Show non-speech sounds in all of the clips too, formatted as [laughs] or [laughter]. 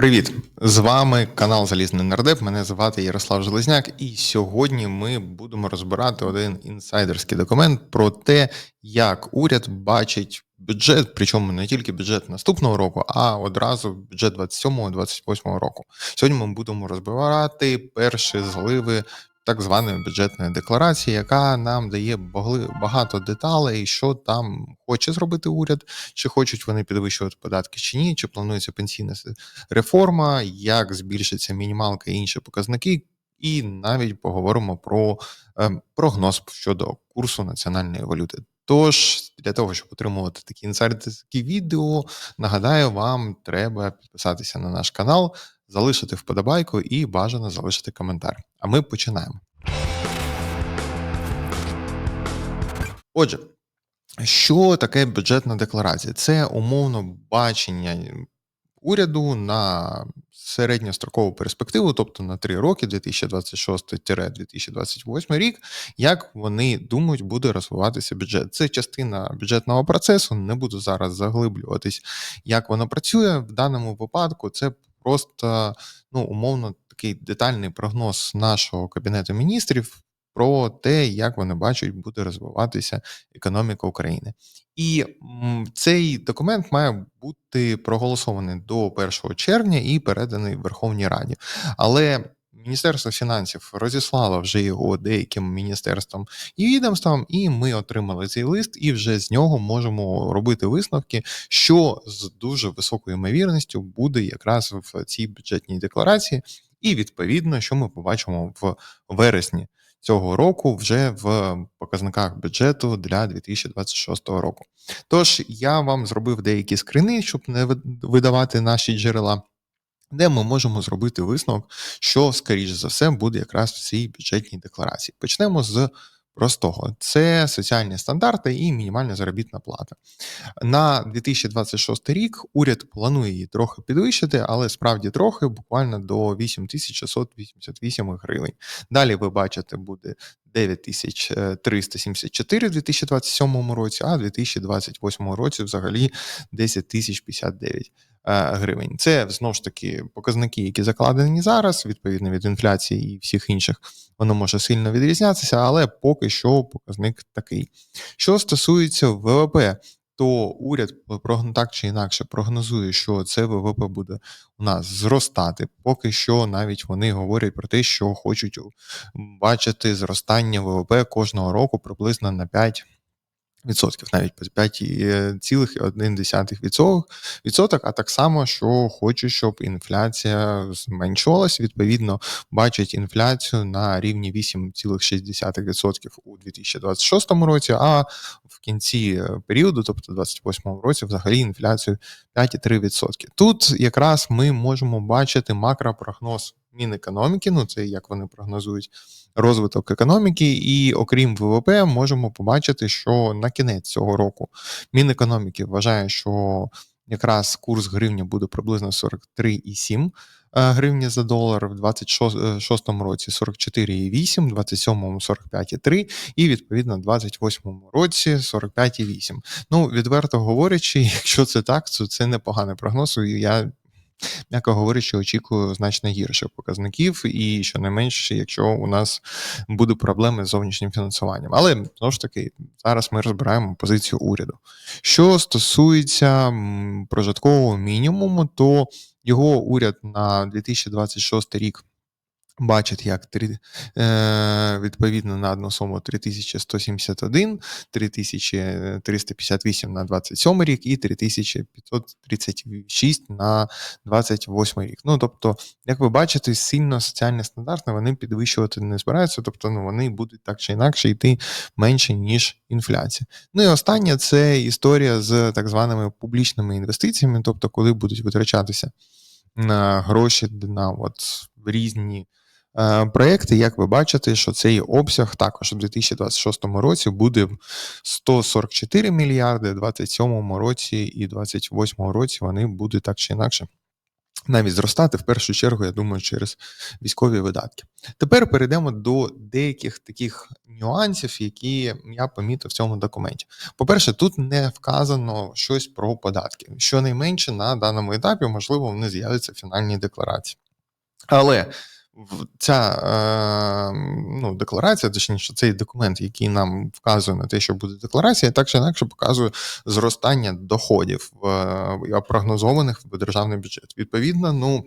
Привіт! З вами канал Залізний Нардеп. Мене звати Ярослав Железняк, і сьогодні ми будемо розбирати один інсайдерський документ про те, як уряд бачить бюджет, причому не тільки бюджет наступного року, а одразу бюджет 27-28 року. Сьогодні ми будемо розбирати перші зливи так званої бюджетної декларації, яка нам дає багато деталей, що там хоче зробити уряд, чи хочуть вони підвищувати податки чи ні, чи планується пенсійна реформа, як збільшиться мінімалка і інші показники. І навіть поговоримо про е, прогноз щодо курсу національної валюти. Тож для того, щоб отримувати такі інсайдерські відео, нагадаю, вам треба підписатися на наш канал, залишити вподобайку і бажано залишити коментар. А ми починаємо. Отже, що таке бюджетна декларація? Це умовно бачення уряду на середньострокову перспективу, тобто на 3 роки, 2026-2028 рік, як вони думають, буде розвиватися бюджет. Це частина бюджетного процесу. Не буду зараз заглиблюватись, як воно працює. В даному випадку це просто ну, умовно такий детальний прогноз нашого кабінету міністрів про те, як вони бачать, буде розвиватися економіка України. І цей документ має бути проголосований до 1 червня і переданий Верховній Раді. Але Міністерство фінансів розіслало вже його деяким міністерствам і відомствам, і ми отримали цей лист, і вже з нього можемо робити висновки, що з дуже високою ймовірністю буде якраз в цій бюджетній декларації, і відповідно, що ми побачимо в вересні цього року вже в показниках бюджету для 2026 року. Тож я вам зробив деякі скрини, щоб не видавати наші джерела. Де ми можемо зробити висновок, що, скоріш за все, буде якраз в цій бюджетній декларації. Почнемо з простого: це соціальні стандарти і мінімальна заробітна плата. На 2026 рік уряд планує її трохи підвищити, але справді трохи, буквально до 8688 гривень. Далі ви бачите, буде 9374 в 2027 році, а в 2028 році взагалі 10 тисяч 59 е, гривень. Це знову ж таки показники, які закладені зараз, відповідно від інфляції і всіх інших, воно може сильно відрізнятися, але поки що показник такий. Що стосується ВВП, то уряд прогн- так чи інакше прогнозує, що це ВВП буде у нас зростати. Поки що навіть вони говорять про те, що хочуть бачити зростання ВВП кожного року приблизно на 5 відсотків, навіть по 5,1% відсоток, а так само, що хочуть, щоб інфляція зменшувалась. Відповідно, бачать інфляцію на рівні 8,6% у 2026 році, а в кінці е, періоду, тобто 2028 році, взагалі інфляцію 5,3%. Тут якраз ми можемо бачити макропрогноз Мінекономіки, ну це як вони прогнозують розвиток економіки, і окрім ВВП, можемо побачити, що на кінець цього року Мінекономіки вважає, що якраз курс гривня буде приблизно 43,7 е, гривні за долар, в 26 році 44,8, в 27 45,3 і відповідно в 28 році 45,8. Ну, відверто говорячи, [laughs] якщо це так, то це непоганий прогноз. Я м'яко говорячи, очікую значно гірших показників, і щонайменше, якщо у нас будуть проблеми з зовнішнім фінансуванням. Але знову ж таки, зараз ми розбираємо позицію уряду. Що стосується прожиткового мінімуму, то його уряд на 2026 рік. Бачить, як три, е, відповідно на одну суму 3171, 3358 на 27 рік і 3536 на 28 рік. Ну тобто, як ви бачите, сильно соціальні стандарти вони підвищувати не збираються, тобто ну, вони будуть так чи інакше йти менше, ніж інфляція. Ну і останнє це історія з так званими публічними інвестиціями, тобто, коли будуть витрачатися на гроші на от різні е, проекти. Як ви бачите, що цей обсяг також у 2026 році буде 144 мільярди, у 2027 році і 2028 році вони будуть так чи інакше навіть зростати в першу чергу, я думаю, через військові видатки. Тепер перейдемо до деяких таких нюансів, які я помітив в цьому документі. По-перше, тут не вказано щось про податки. Щонайменше на даному етапі, можливо, вони з'являться в фінальній декларації. Але ця е, ну, декларація, точніше, цей документ, який нам вказує на те, що буде декларація, так чи інакше показує зростання доходів е, прогнозованих в державний бюджет. Відповідно, ну.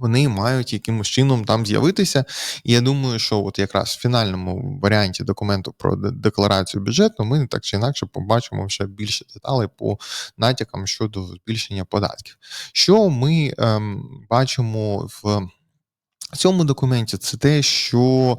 Вони мають якимось чином там з'явитися. І я думаю, що от якраз в фінальному варіанті документу про декларацію бюджету ми так чи інакше побачимо ще більше деталей по натякам щодо збільшення податків. Що ми ем, бачимо в в цьому документі це те, що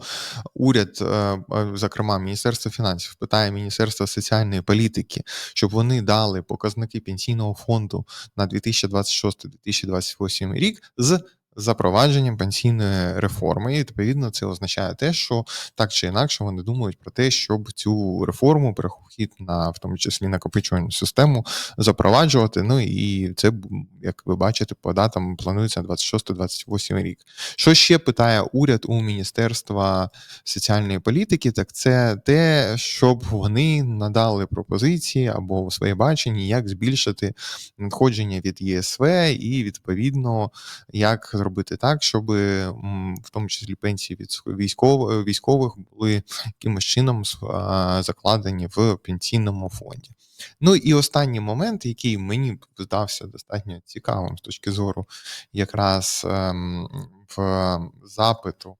уряд, е, е, зокрема Міністерство фінансів, питає Міністерство соціальної політики, щоб вони дали показники пенсійного фонду на 2026-2028 рік з запровадженням пенсійної реформи. І відповідно це означає те, що так чи інакше вони думають про те, щоб цю реформу, перехід на в тому числі накопичувальну систему, запроваджувати. Ну і це, як ви бачите, по датам планується на 26-28 рік. Що ще питає уряд у Міністерства соціальної політики, так це те, щоб вони надали пропозиції або своє бачення, як збільшити надходження від ЄСВ, і відповідно як зробити так, щоб в тому числі пенсії від військових військових були якимось чином закладені в пенсійному фонді. Ну і останній момент, який мені здався достатньо цікавим з точки зору якраз ем, в запиту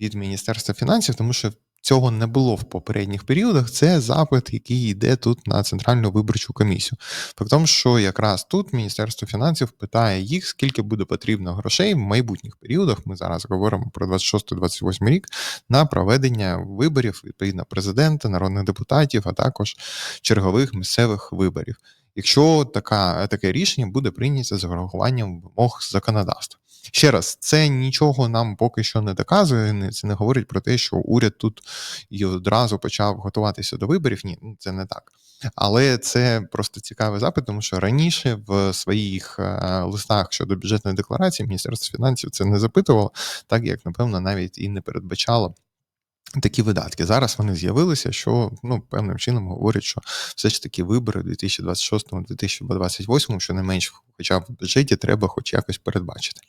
від Міністерства фінансів, тому що цього не було в попередніх періодах. Це запит, який йде тут на центральну виборчу комісію. В тому, що якраз тут Міністерство фінансів питає їх, скільки буде потрібно грошей в майбутніх періодах. Ми зараз говоримо про 26-28 рік на проведення виборів відповідно президента, народних депутатів, а також чергових місцевих виборів. Якщо така, таке рішення буде прийнято з врахуванням вимог законодавства. Ще раз, це нічого нам поки що не доказує. Це не говорить про те, що уряд тут і одразу почав готуватися до виборів. Ні, ну, це не так. Але це просто цікавий запит, тому що раніше в своїх е, листах щодо бюджетної декларації Міністерство фінансів це не запитувало, так як напевно навіть і не передбачало. Такі видатки зараз вони з'явилися, що ну певним чином говорять, що все ж таки вибори в 2026-2028, що не менш, хоча б в бюджеті треба хоч якось передбачити.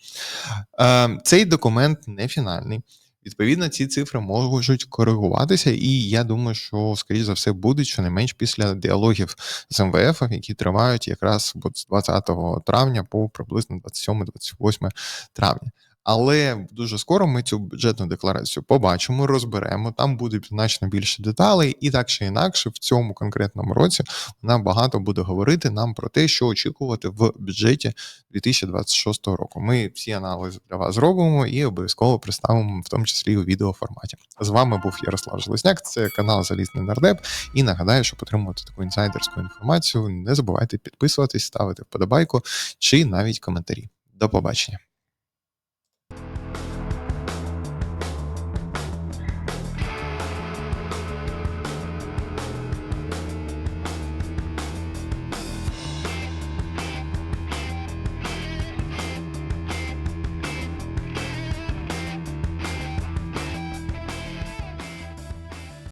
Е, цей документ не фінальний. Відповідно, ці цифри можуть коригуватися, і я думаю, що скоріш за все будуть щонайменш після діалогів з МВФ, які тривають якраз з 20 травня по приблизно 27-28 травня. Але дуже скоро ми цю бюджетну декларацію побачимо, розберемо. Там буде значно більше деталей, і так чи інакше, в цьому конкретному році вона багато буде говорити нам про те, що очікувати в бюджеті 2026 року. Ми всі аналізи для вас зробимо і обов'язково представимо, в тому числі у відеоформаті. З вами був Ярослав Железняк, це канал Залізний Нардеп. І нагадаю, щоб отримувати таку інсайдерську інформацію, не забувайте підписуватись, ставити вподобайку чи навіть коментарі. До побачення.